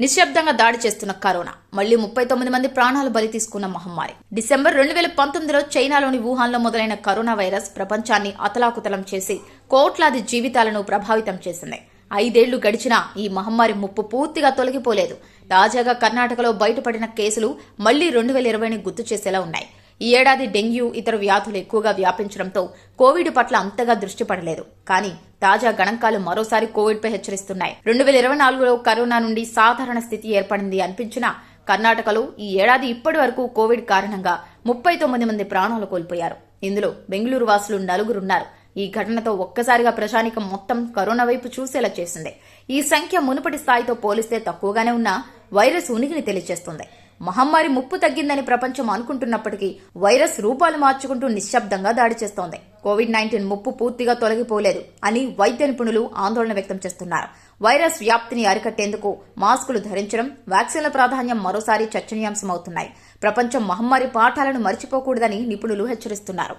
నిశ్శబ్దంగా దాడి చేస్తున్న కరోనా. మళ్ళీ ముప్పై తొమ్మిది మంది ప్రాణాలు బలి తీసుకున్న మహమ్మారి. డిసెంబర్ రెండు వేల పంతొమ్మిదిలో చైనాలోని వుహాన్లో మొదలైన కరోనా వైరస్ ప్రపంచాన్ని అతలాకుతలం చేసి కోట్లాది జీవితాలను ప్రభావితం చేసింది. ఐదేళ్ళు గడిచినా ఈ మహమ్మారి ముప్పు పూర్తిగా తొలగిపోలేదు. తాజాగా కర్ణాటకలో బయటపడిన కేసులు మళ్ళీ రెండు వేల ఇరవైని గుర్తు చేసేలా ఉన్నాయి. ఈ ఏడాది డెంగ్యూ ఇతర వ్యాధులు ఎక్కువగా వ్యాపించడంతో కోవిడ్ పట్ల అంతగా దృష్టి పడలేదు. కానీ తాజా గణాంకాలు మరోసారి కోవిడ్పై హెచ్చరిస్తున్నాయి. రెండు వేల ఇరవై నాలుగులో కరోనా నుండి సాధారణ స్థితి ఏర్పడింది అనిపించినా కర్ణాటకలో ఈ ఏడాది ఇప్పటి వరకు కోవిడ్ కారణంగా ముప్పై తొమ్మిది మంది ప్రాణాలు కోల్పోయారు. ఇందులో బెంగళూరు వాసులు నలుగురున్నారు. ఈ ఘటనతో ఒక్కసారిగా ప్రజానికం మొత్తం కరోనా వైపు చూసేలా చేసింది. ఈ సంఖ్య మునుపటి స్థాయితో పోలిస్తే తక్కువగానే ఉన్నా వైరస్ ఉనికిని తెలియజేస్తుంది. మహమ్మారి ముప్పు తగ్గిందని ప్రపంచం అనుకుంటున్నప్పటికీ వైరస్ రూపాలు మార్చుకుంటూ నిశ్శబ్దంగా దాడి చేస్తోంది. కోవిడ్ నైన్టీన్ ముప్పు పూర్తిగా తొలగిపోలేదు అని వైద్య నిపుణులు ఆందోళన వ్యక్తం చేస్తున్నారు. వైరస్ వ్యాప్తిని అరికట్టేందుకు మాస్కులు ధరించడం వ్యాక్సిన్ల ప్రాధాన్యం మరోసారి చర్చనీయాంశమవుతున్నాయి. ప్రపంచం మహమ్మారి పాఠాలను మర్చిపోకూడదని నిపుణులు హెచ్చరిస్తున్నారు.